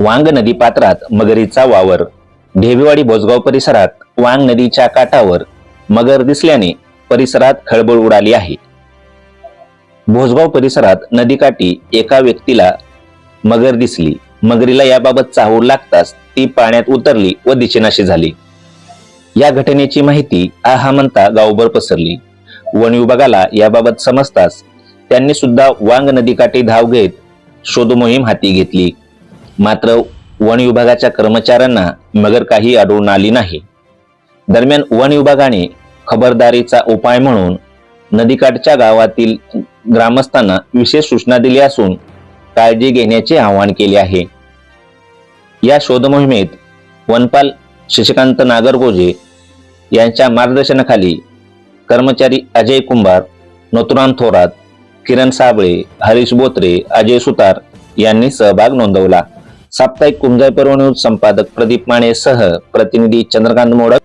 वांग नदी पात्रात मगरीचा वावर. ढेबेवाडी भोजगाव परिसरात वांग नदीच्या काठावर मगर दिसल्याने परिसरात खळबळ उडाली आहे. भोजगाव परिसरात नदीकाठी एका व्यक्तीला मगर दिसली. मगरीला याबाबत चाहूल लागताच ती पाण्यात उतरली व दिशेनाशी झाली. या घटनेची माहिती आहा म्हणता गावभर पसरली. वन विभागाला याबाबत समजताच त्यांनी सुद्धा वांग नदीकाठी धाव घेत शोधमोहीम हाती घेतली. मात्र वन विभागाच्या कर्मचाऱ्यांना मगर काही आढळून आली नाही. दरम्यान वन विभागाने खबरदारीचा उपाय म्हणून नदीकाठच्या गावातील ग्रामस्थांना विशेष सूचना दिली असून काळजी घेण्याचे आवाहन केले आहे. या शोध मोहिमेत वनपाल शशिकांत नागरगोजे यांच्या मार्गदर्शनाखाली कर्मचारी अजय कुंभार नथुराम थोरात किरण साबळे हरीश बोत्रे अजय सुतार यांनी सहभाग नोंदवला. साप्ताहिक कुंजाई पर्व संपादक प्रदीप माने सह प्रतिनिधी चंद्रकांत मोडक.